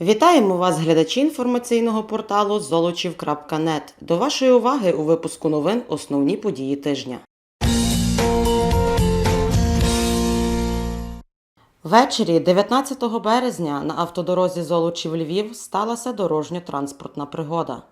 Вітаємо вас, глядачі інформаційного порталу золочів.нет. До вашої уваги у випуску новин основні події тижня. Ввечері 19 березня на автодорозі Золочів Львів сталася дорожньо-транспортна пригода.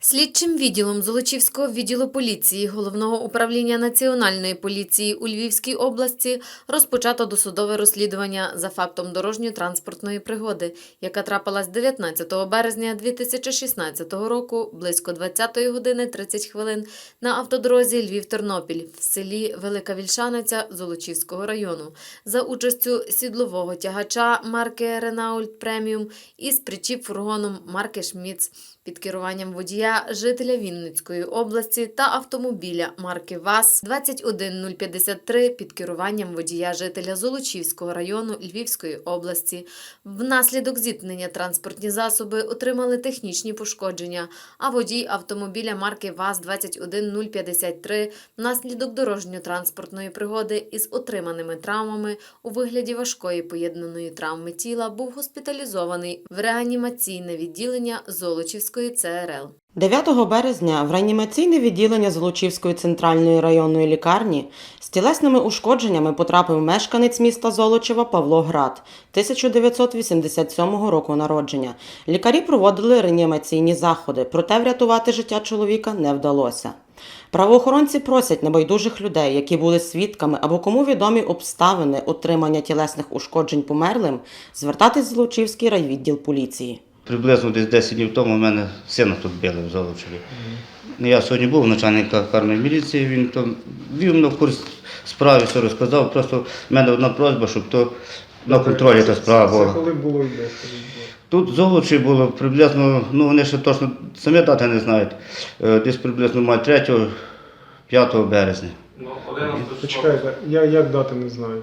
Слідчим відділом Золочівського відділу поліції Головного управління Національної поліції у Львівській області розпочато досудове розслідування за фактом дорожньо-транспортної пригоди, яка трапилась 19 березня 2016 року близько 20 години 30 хвилин на автодорозі Львів-Тернопіль в селі Велика Вільшаниця Золочівського району. За участю сідлового тягача марки Ренаульт Преміум із причіп-фургоном марки Шміц під керуванням водія жителя Вінницької області та автомобіля марки ВАЗ 21053 під керуванням водія жителя Золочівського району Львівської області. Внаслідок зіткнення транспортні засоби отримали технічні пошкодження, а водій автомобіля марки ВАЗ 21053 внаслідок дорожньо-транспортної пригоди із отриманими травмами у вигляді важкої поєднаної травми тіла був госпіталізований в реанімаційне відділення Золочівської ЦРЛ. 9 березня в реанімаційне відділення Золочівської центральної районної лікарні з тілесними ушкодженнями потрапив мешканець міста Золочева Павло Град 1987 року народження. Лікарі проводили реанімаційні заходи, проте врятувати життя чоловіка не вдалося. Правоохоронці просять небайдужих людей, які були свідками або кому відомі обставини отримання тілесних ушкоджень померлим, звертатись в Золочівський райвідділ поліції. Приблизно десь 10 днів тому в мене сина тут били в Золочеві. Я сьогодні був начальник карної міліції, він там вів мене в курс справи, все розказав. Просто в мене одна просьба, щоб то на контролі та справа Це була. коли було скажіть. Тут Золочі було приблизно, ну вони ще точно самі дати не знають, е, десь приблизно має 3-5 березня. Ну, 11 я як дати не знаю,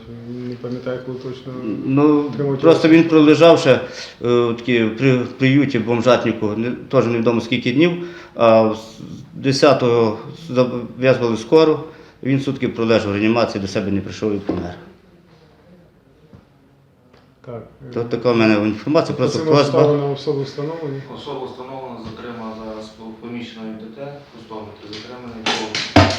не пам'ятаю, коли точно. Ну, просто він пролежав ще е, такі, при в приюті бомжатнику, не, теж невідомо скільки днів, а з 10-го зав'язували скору, він сутки пролежав в реанімації, до себе не прийшов і помер. Так. е, То така в мене інформація, просто просьба. обставинам встановлені. Особа встановлена, затримана зараз поміщеною ДТ, пустометр, затриманий по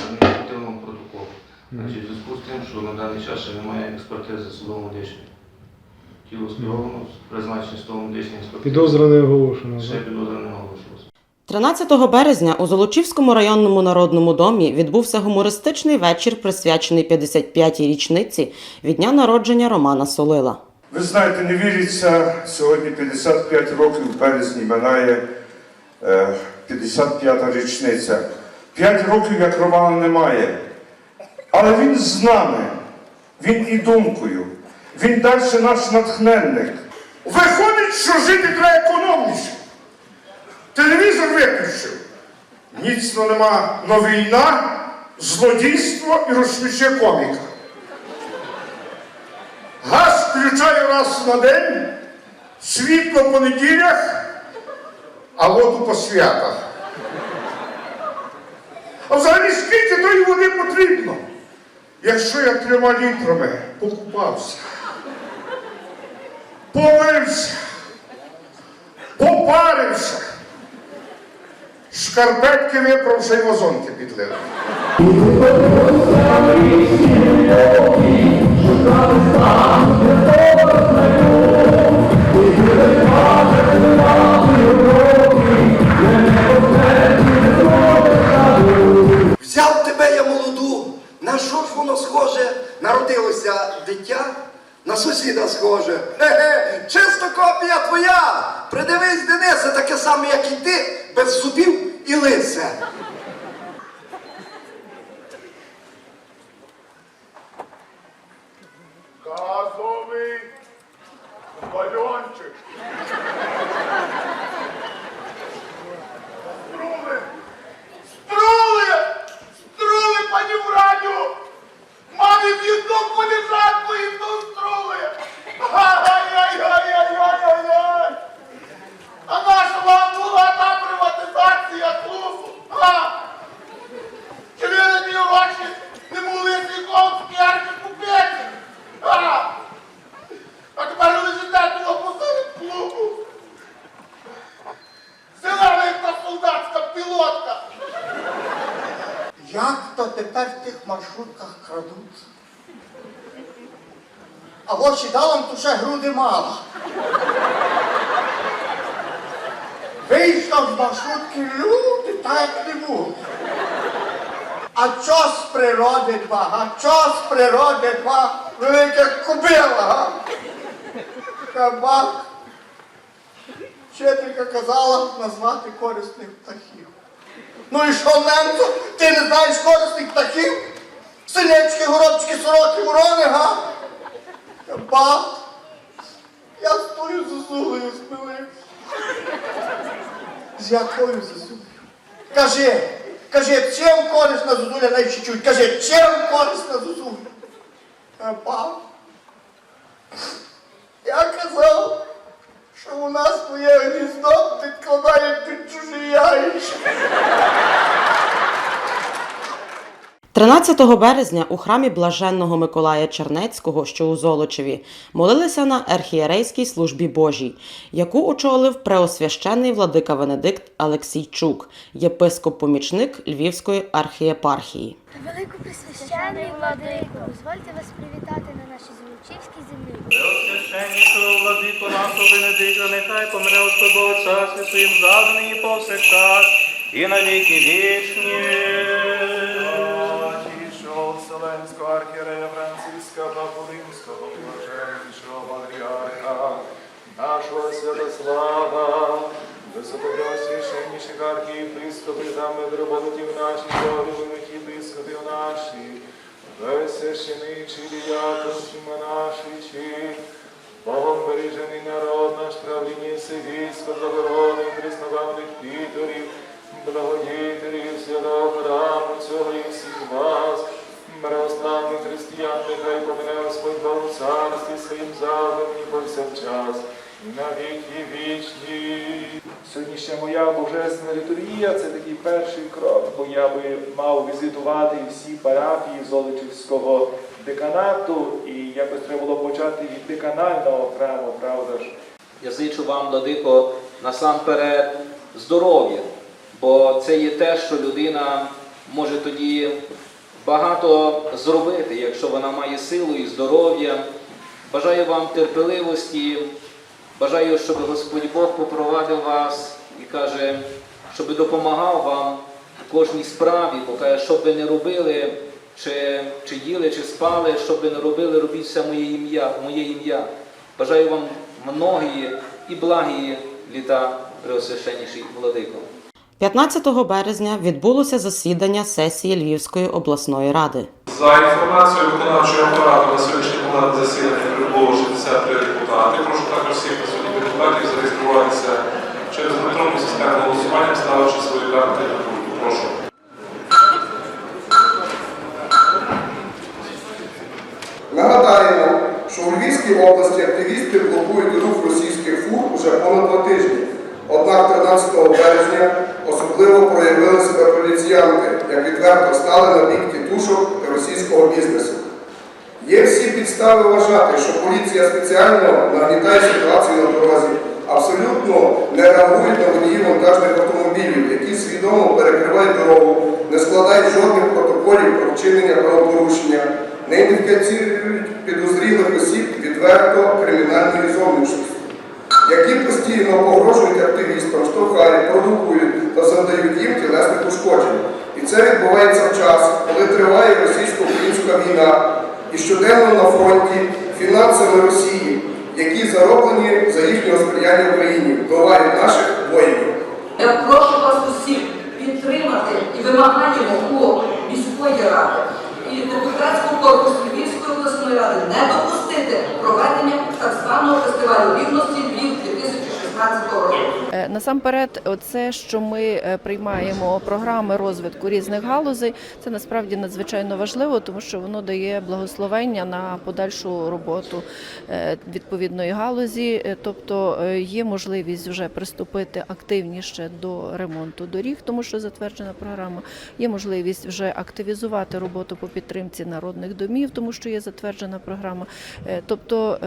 адміністративному протоколу. Значить, в зв'язку з тим, що на даний час ще немає експертизи судово-медичної. Тіло скеровано, призначення судово-медичної експертизи. Підозра не оголошена. Ще підозра не оголошувалася. 13 березня у Золочівському районному народному домі відбувся гумористичний вечір, присвячений 55-й річниці від дня народження Романа Солила. Ви знаєте, не віриться, сьогодні 55 років в березні минає е, 55-та річниця. П'ять років, як Романа немає. Але він з нами, він і думкою, він далі наш натхненник. Виходить, що жити треба економніше. Телевізор виключив. Ніцно нема но війна, злодійство і розшвіче коміка. Газ включаю раз на день, світло по неділях, а воду по святах. А взагалі скільки тої води потрібно? Якщо я трьома літрами покупався, помився, попарився, шкарпетки виправся і вазонки підлив. Взяв ще груди мало. Вийшов з маршрутки люди, так як не було. А чо з природи два, а чо з природи два велике кубила? Кабак. Вчителька казала назвати корисних птахів. Ну і що, Ненко, ти не знаєш корисних птахів? Синячки, горобчики, сороки, ворони, га? Кабак. Я з тою зозулею спилився. З якою зозулею? Кажи, кажи, чим корисна зозуля навіть чуть? Кажи, чим корисна зозуля? Кабак. Я казав, що у нас твоє гніздо підкладає під чужі яйця. 13 березня у храмі блаженного Миколая Чернецького, що у Золочеві, молилися на архієрейській службі Божій, яку очолив преосвященний владика Венедикт Алексійчук, єпископ-помічник Львівської архієпархії. Велику присвящений владико, дозвольте вас привітати на нашій Золочівській землі. Священнішого владико нашого Венедикта, нехай помине Бог царстві своїм завжди і повсякчас, і на віки вічні. Вселенського Франциска Папулинського, блаженнішого патріарха, нашого Святослава, високопреосвященніших архієпископів та митрополитів наших, довілених єпископів наших, весь священичий діяконський монашичі, Богом бережений народ наш, правління сивійсько, загорони, хресногавних піторів, благодітелів святого храму цього і всіх вас, православних християн, нехай помине Господь Бог у царстві своїм задом і повсякчас, і на віки вічні. Сьогоднішня моя божественна літургія це такий перший крок, бо я би мав візитувати всі парафії Золочівського деканату, і якось треба було почати від деканального храму, правда ж? Я зичу вам, Владико, насамперед здоров'я, бо це є те, що людина може тоді багато зробити, якщо вона має силу і здоров'я. Бажаю вам терпеливості, бажаю, щоб Господь Бог попровадив вас і каже, щоб допомагав вам в кожній справі, бо каже, що ви не робили, чи, чи їли, чи спали, що ви не робили, робіть все моє ім'я, моє ім'я. Бажаю вам многії і благії літа, Преосвященніший Владико. 15 березня відбулося засідання сесії Львівської обласної ради. За інформацією виконавчого апарату на сьогоднішній момент засідання прибуло 63 депутати. Прошу також всіх присутніх депутатів зареєструватися через електронну систему голосування, ставивши свої карти. Прошу. Нагадаємо, що у Львівській області активісти блокують рух російських фур уже понад два тижні. Однак 13 березня особливо проявили себе поліціянти, як відверто стали на бік тітушок і російського бізнесу. Є всі підстави вважати, що поліція спеціально нагнітає ситуацію на дорозі, абсолютно не реагують на водіїв вантажних автомобілів, які свідомо перекривають дорогу, не складають жодних протоколів про вчинення правопорушення, не ідентифікують підозрілих осіб відверто кримінальної зовнішності, які постійно погрожують активістам, штовхають, провокують та завдають їм тілесних ушкоджень. І це відбувається в час, коли триває російсько-українська війна і щоденно на фронті фінансами Росії, які зароблені за їхнього сприяння Україні, вбивають наших воїнів. Я прошу вас усіх підтримати і вимагаємо у міської ради і депутатського корпусу обласної ради не допустити проведення так званого фестивалю рівності Львів 2016 року. Насамперед, це, що ми е, приймаємо програми розвитку різних галузей, це насправді надзвичайно важливо, тому що воно дає благословення на подальшу роботу е, відповідної галузі. Е, Тобто є можливість вже приступити активніше до ремонту доріг, тому що затверджена програма. Є можливість вже активізувати роботу по підтримці народних домів, тому що є затверджена програма. Тобто,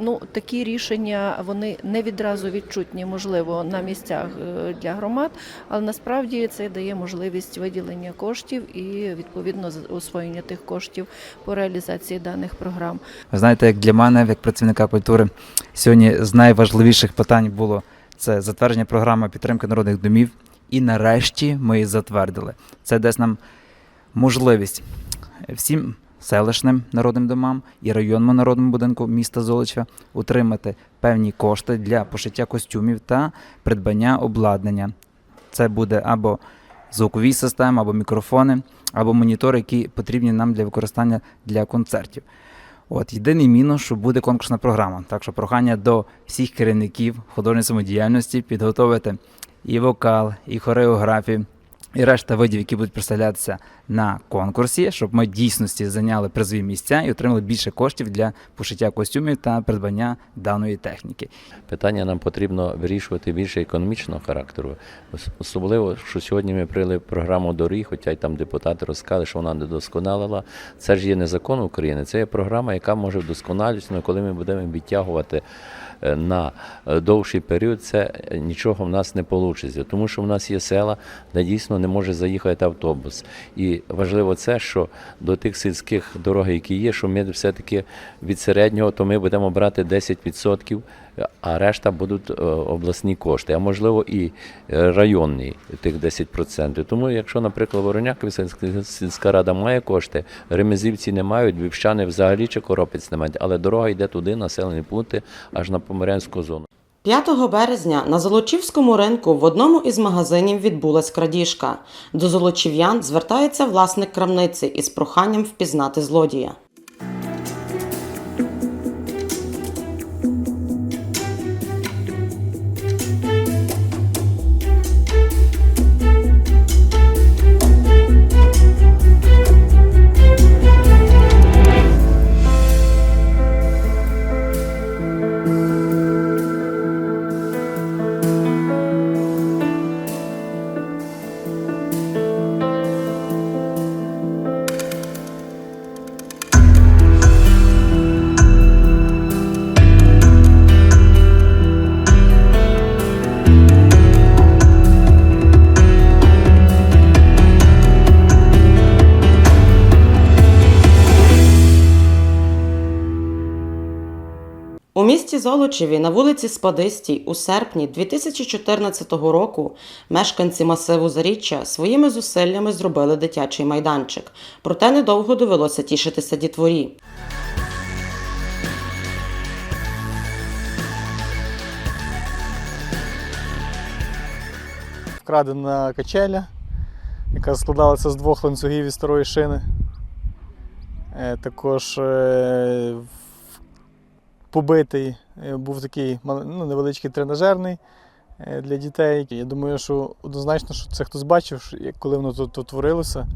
ну такі рішення вони не відразу відчутні, можливо, на місцях е, для громад, але насправді це дає можливість виділення коштів і відповідно освоєння тих коштів по реалізації даних програм. Ви знаєте, як для мене, як працівника культури, сьогодні з найважливіших питань було це затвердження програми підтримки народних домів. І нарешті ми її затвердили. Це дасть нам можливість всім селищним народним домам і районному народному будинку міста Золочева отримати певні кошти для пошиття костюмів та придбання обладнання. Це буде або звукові системи, або мікрофони, або монітори, які потрібні нам для використання для концертів. От єдиний мінус, що буде конкурсна програма. Так що прохання до всіх керівників художньої самодіяльності підготовити і вокал, і хореографію, і решта видів, які будуть представлятися на конкурсі, щоб ми дійсності зайняли призові місця і отримали більше коштів для пошиття костюмів та придбання даної техніки. Питання нам потрібно вирішувати більше економічного характеру. Особливо, що сьогодні ми прийняли програму доріг, хоча й там депутати розказали, що вона не досконалила. Це ж є не закон України, це є програма, яка може вдосконалюватися, коли ми будемо відтягувати на е, довший період, це е, нічого в нас не вийде. Тому що в нас є села, де дійсно не може заїхати автобус. І важливо це, що до тих сільських дорог, які є, що ми все-таки від середнього, то ми будемо брати 10%, а решта будуть е, обласні кошти, а можливо і е, районні тих 10%. Тому, якщо, наприклад, Воронякові сільська- рада має кошти, ремезівці не мають, вівщани взагалі чи коропець не мають, але дорога йде туди, населені пункти, аж на Поморянську зону. 5 березня на Золочівському ринку в одному із магазинів відбулась крадіжка. До золочів'ян звертається власник крамниці із проханням впізнати злодія. Золочеві на вулиці Спадистій у серпні 2014 року мешканці масиву Заріччя своїми зусиллями зробили дитячий майданчик. Проте недовго довелося тішитися дітворі. Вкрадена качеля, яка складалася з двох ланцюгів і старої шини. Е, Також е, побитий був такий ну, невеличкий тренажерний е, для дітей. Я думаю, що однозначно, що це хтось бачив, коли воно тут, тут творилося.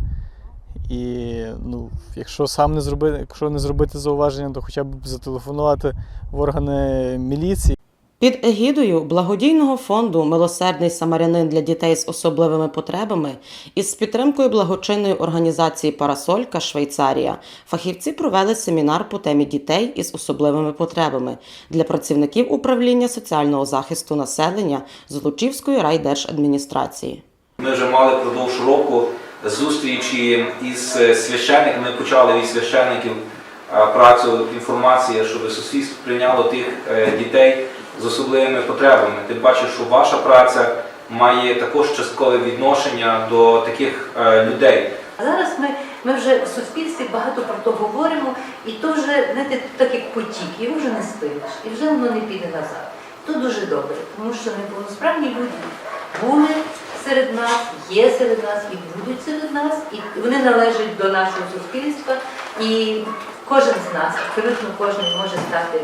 І ну, якщо сам не зробити, якщо не зробити зауваження, то хоча б зателефонувати в органи міліції. Під егідою благодійного фонду Милосердний самарянин для дітей з особливими потребами із підтримкою благочинної організації Парасолька Швейцарія фахівці провели семінар по темі дітей із особливими потребами для працівників управління соціального захисту населення Золочівської райдержадміністрації. Ми вже мали продовж року зустрічі із священниками. Ми почали від священників працю інформація, щоб суспільство прийняло тих е, дітей з особливими потребами. Тим паче, що ваша праця має також часткове відношення до таких е, людей. Зараз ми, ми вже в суспільстві багато про то говоримо, і то вже знаєте, так як потік, його вже не спиниш, і вже воно не піде назад. То дуже добре, тому що неповносправні люди були серед нас, є серед нас і будуть серед нас, і вони належать до нашого суспільства. І кожен з нас, абсолютно кожен може стати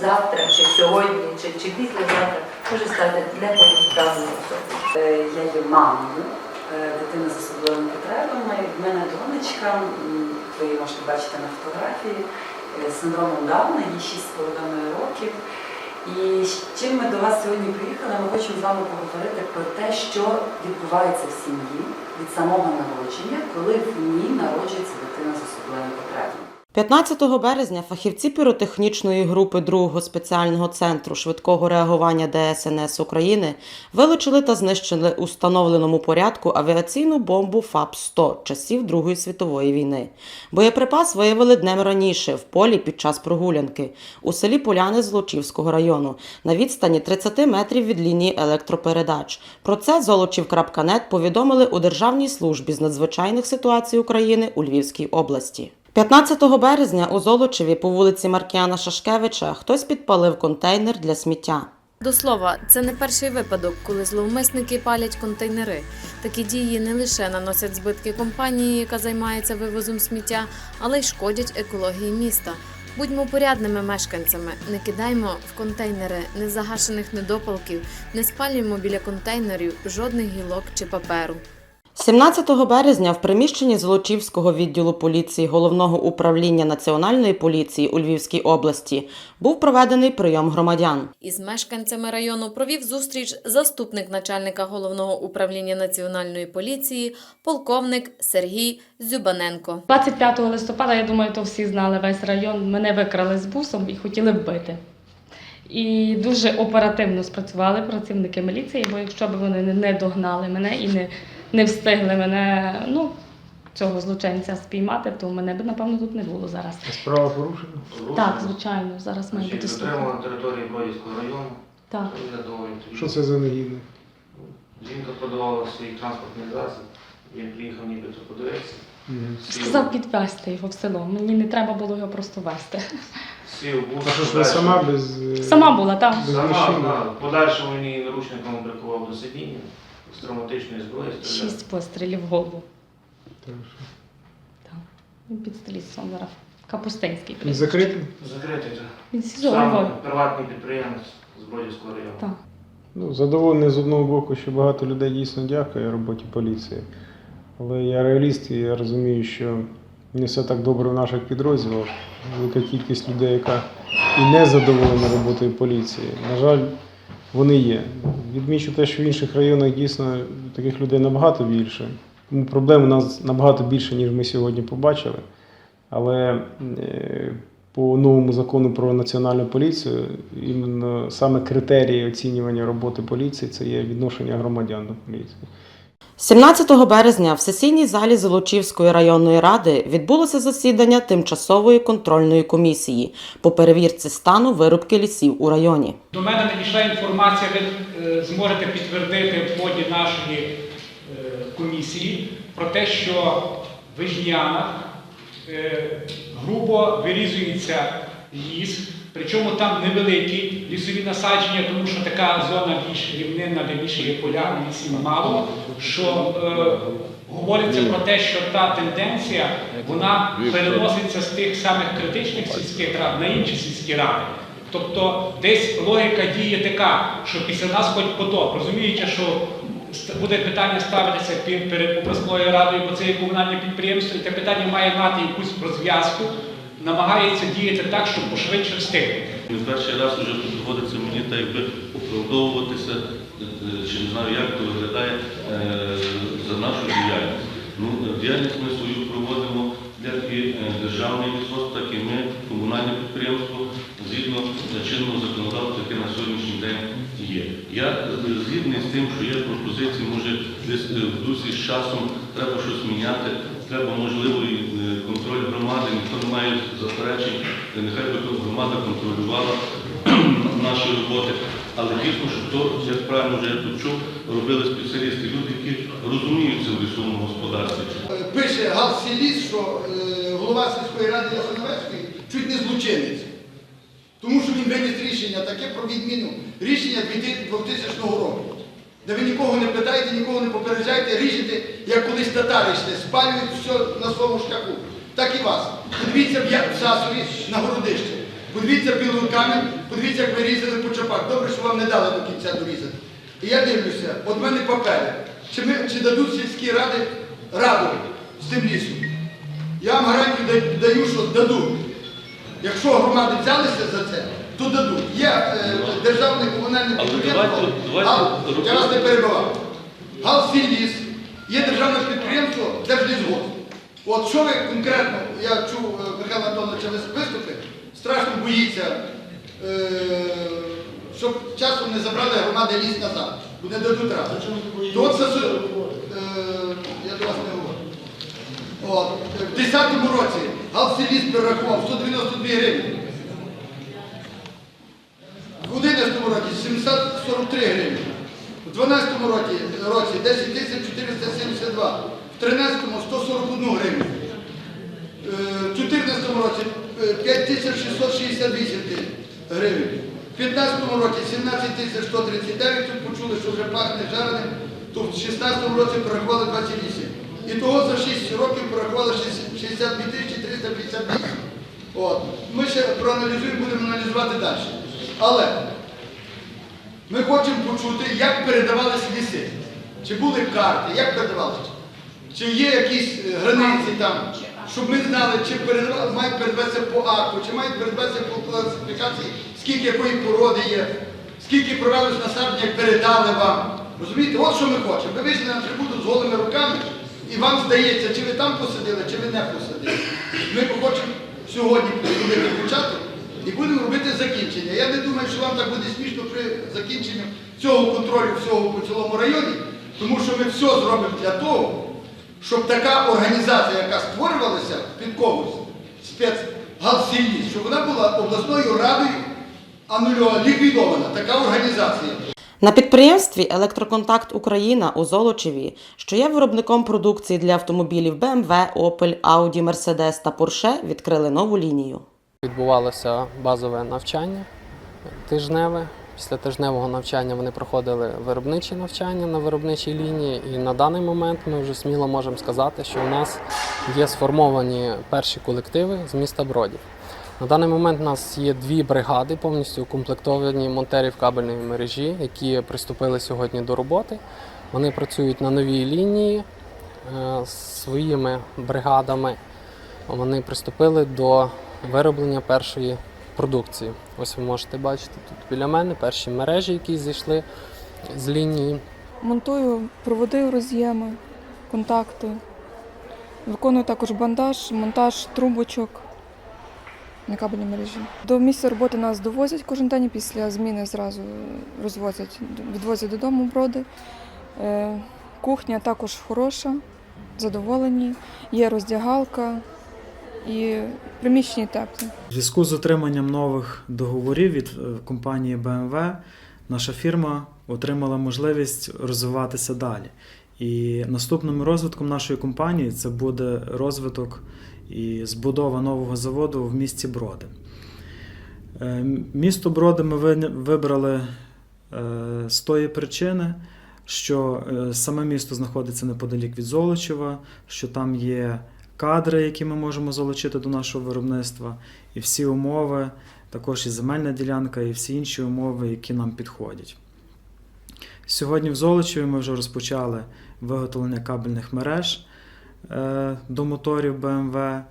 завтра, чи сьогодні, чи, чи післязавтра, може стати неповносправною особою. Е, Я є мамою е, дитини з особливими потребами. В мене донечка, ви її можете бачити на фотографії, е, з синдромом Дауна, їй 6,5 років. І чим ми до вас сьогодні приїхали, ми хочемо з вами поговорити про те, що відбувається в сім'ї від самого народження, коли в ній народжується дитина з особливими потребами. 15 березня фахівці піротехнічної групи 2-го спеціального центру швидкого реагування ДСНС України вилучили та знищили у встановленому порядку авіаційну бомбу ФАП-100 часів Другої світової війни. Боєприпас виявили днем раніше в полі під час прогулянки у селі Поляни Золочівського району на відстані 30 метрів від лінії електропередач. Про це Золочів.нет повідомили у Державній службі з надзвичайних ситуацій України у Львівській області. 15 березня у Золочеві по вулиці Маркіана Шашкевича хтось підпалив контейнер для сміття. До слова, це не перший випадок, коли зловмисники палять контейнери. Такі дії не лише наносять збитки компанії, яка займається вивозом сміття, але й шкодять екології міста. Будьмо порядними мешканцями, не кидаймо в контейнери незагашених недопалків, не спалюємо біля контейнерів жодних гілок чи паперу. 17 березня в приміщенні Золочівського відділу поліції головного управління Національної поліції у Львівській області був проведений прийом громадян. Із мешканцями району провів зустріч заступник начальника головного управління національної поліції, полковник Сергій Зюбаненко. 25 листопада, я думаю, то всі знали весь район. Мене викрали з бусом і хотіли вбити. І дуже оперативно спрацювали працівники міліції, бо якщо б вони не- не догнали мене і не, не встигли мене, ну, цього злочинця спіймати, то мене б, напевно, тут не було зараз. Справа порушена? Так, звичайно, зараз має бути слухання. на території Бродівського району. Так. Що це за негідник? Жінка подавала свій транспортний засіб. Він приїхав нібито подивитися. Сказав підвезти його в село. Мені не треба було його просто вести. Сів в бус. А що ж ви сама без. е, Сама була, так. Без Сама, мужчини? да. В Подальшому він її наручником прикував до сидіння з травматичної зброї. стріляв. Шість пострілів в голову. Так, Він під слідством зараз. Капустинський. Він закритий? Закритий, так. Він СІЗО Сам приватний підприємець з Бродівського району. Так. Ну, задоволений з одного боку, що багато людей дійсно дякує роботі поліції. Але я реаліст і я розумію, що не все так добре в наших підрозділах. Велика кількість людей, яка і не задоволена роботою поліції. На жаль, вони є. Відмічу те, що в інших районах дійсно таких людей набагато більше. Тому проблем у нас набагато більше, ніж ми сьогодні побачили. Але е, по новому закону про національну поліцію, іменно саме критерії оцінювання роботи поліції це є відношення громадян до поліції. 17 березня в сесійній залі Золочівської районної ради відбулося засідання тимчасової контрольної комісії по перевірці стану вирубки лісів у районі. До мене надійшла інформація, ви е, зможете підтвердити в ході нашої е, комісії про те, що в Вижнянах е, грубо вирізується ліс, причому там невеликі лісові насадження, тому що така зона більш рівнинна, де більше є поля, лісів мало, що е, говориться про те, що та тенденція вона переноситься з тих самих критичних сільських рад на інші сільські ради. Тобто десь логіка діє така, що після нас хоч потоп, розуміючи, що буде питання ставитися перед обласною радою, бо це є комунальне підприємство, і те питання має мати якусь розв'язку, намагається діяти так, щоб пошвидше встигнути. Перший раз вже тут доводиться мені так якби оправдовуватися, чи не знаю, як то виглядає е, за нашу діяльність. Ну, е, діяльність ми свою проводимо як і е, державний лісгосп, так і ми, комунальне підприємство, згідно е, чинного законодавства, яке на сьогоднішній день є. Я е, згідний з тим, що є пропозиції, може десь е, в дусі з часом треба щось міняти, треба можливо і е, контроль громади, ніхто не має заперечень, е, нехай би громада контролювала наші роботи. Але дійсно, що то, як правильно вже я тут чув, робили спеціалісти, люди, які розуміються в лісовому господарстві. Пише Галсіліс, що е, голова сільської ради Ясиновецької чуть не злочинець. Тому що він виніс рішення таке про відміну рішення 2000 року. Де ви нікого не питаєте, нікого не попереджаєте, ріжете, як колись татари йшли, спалюють все на своєму шляху. Так і вас. Подивіться в Я- в Сасові на городище. Подивіться в Білий камінь, подивіться, як ви різали по чапах. Добре, що вам не дали до кінця дорізати. І я дивлюся, от в мене папери. Чи, ми, чи дадуть сільські ради раду з тим лісом? Я вам гарантію даю, що дадуть. Якщо громади взялися за це, то дадуть. Є е, державне комунальне підприємство. Гал- я вас не перебивав. Галсіліс, є державне підприємство Держлісгосп. От що ви конкретно, я чув е, Михайла Антоновича страшно боїться, е, щоб часом не забрали громади ліс назад, бо не дадуть ради. То це, е, я до вас не говорю. От, в 10-му році Галсіліс перерахував 192 гривні. В 11-му році 743 гривні. В 12-му році, році 10 тисяч 472. В 13-му 141 гривню. Е, В 14-му році 5668 гривень. В 15-му році 17 тисяч 139, тут почули, що вже пахне жареним, то в 16-му році порахували 28. І того за 6 років порахували 62 тисячі 358. От. Ми ще проаналізуємо, будемо аналізувати далі. Але ми хочемо почути, як передавалися ліси. Чи були карти, як передавалися? Чи є якісь е, границі там, щоб ми знали, чи мають передаватися по акту, чи мають передаватися по класифікації, скільки якої породи є, скільки провелось насадження, передали вам. Розумієте, от що ми хочемо. Ви вийшли на трибуну з голими руками, і вам здається, чи ви там посадили, чи ви не посадили. Ми хочемо сьогодні зробити початок і будемо робити закінчення. Я не думаю, що вам так буде смішно при закінченні цього контролю всього по цілому районі, тому що ми все зробимо для того, щоб така організація, яка створювалася під когось, спецгалсільність, щоб вона була обласною радою анульована, ліквідована, така організація. На підприємстві Електроконтакт Україна у Золочеві, що є виробником продукції для автомобілів BMW, Opel, Audi, Mercedes та Porsche, відкрили нову лінію. Відбувалося базове навчання тижневе. Після тижневого навчання вони проходили виробничі навчання на виробничій лінії, і на даний момент ми вже сміло можемо сказати, що у нас є сформовані перші колективи з міста Бродів. На даний момент у нас є дві бригади, повністю укомплектовані монтерів кабельної мережі, які приступили сьогодні до роботи. Вони працюють на новій лінії е, своїми бригадами. Вони приступили до вироблення першої продукції. Ось ви можете бачити тут біля мене перші мережі, які зійшли з лінії. Монтую проводи, роз'єми, контакти. Виконую також бандаж, монтаж трубочок на кабельній мережі. До місця роботи нас довозять кожен день, після зміни зразу розвозять, відвозять додому броди. Е, Кухня також хороша, задоволені, є роздягалка і приміщення теплі. В зв'язку з отриманням нових договорів від е, компанії BMW наша фірма отримала можливість розвиватися далі. І наступним розвитком нашої компанії це буде розвиток і збудова нового заводу в місті Броди. Е, Місто Броди ми вибрали е, з тої причини, що саме місто знаходиться неподалік від Золочева, що там є кадри, які ми можемо залучити до нашого виробництва, і всі умови, також і земельна ділянка, і всі інші умови, які нам підходять. Сьогодні в Золочеві ми вже розпочали виготовлення кабельних мереж е, до моторів BMW е,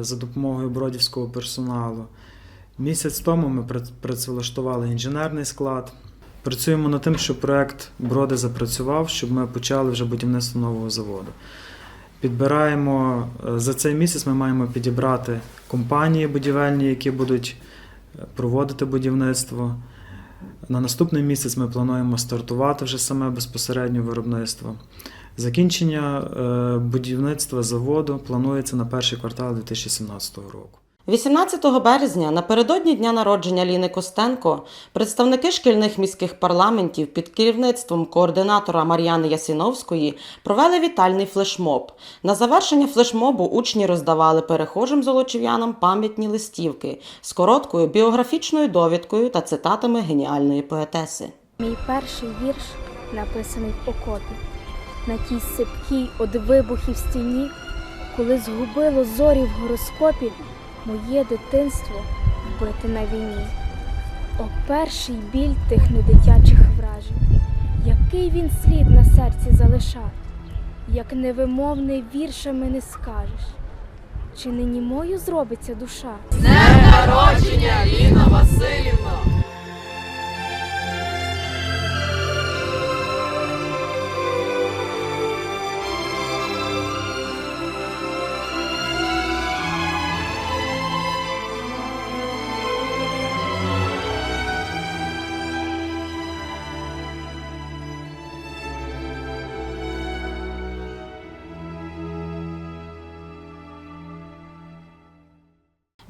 за допомогою бродівського персоналу. Місяць тому ми працевлаштували інженерний склад. Працюємо над тим, щоб проект Броди запрацював, щоб ми почали вже будівництво нового заводу. Підбираємо е, за цей місяць. Ми маємо підібрати компанії будівельні, які будуть е, проводити будівництво. На наступний місяць ми плануємо стартувати вже саме безпосередньо виробництво. Закінчення е, будівництва заводу планується на перший квартал 2017 року. 18 березня, напередодні дня народження Ліни Костенко, представники шкільних міських парламентів під керівництвом координатора Мар'яни Ясиновської провели вітальний флешмоб. На завершення флешмобу учні роздавали перехожим золочів'янам пам'ятні листівки з короткою біографічною довідкою та цитатами геніальної поетеси. Мій перший вірш написаний в окопі, на тій сипкій од вибухів стіні, коли згубило зорі в гороскопі моє дитинство вбити на війні. О, перший біль тих недитячих вражень, який він слід на серці залишав, як невимовний віршами не скажеш, чи не німою зробиться душа? Днем народження, Ліна Васильівна!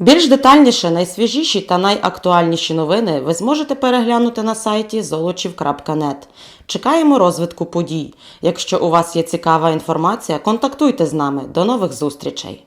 Більш детальніше, найсвіжіші та найактуальніші новини ви зможете переглянути на сайті золочів.нет. Чекаємо розвитку подій. Якщо у вас є цікава інформація, контактуйте з нами. До нових зустрічей!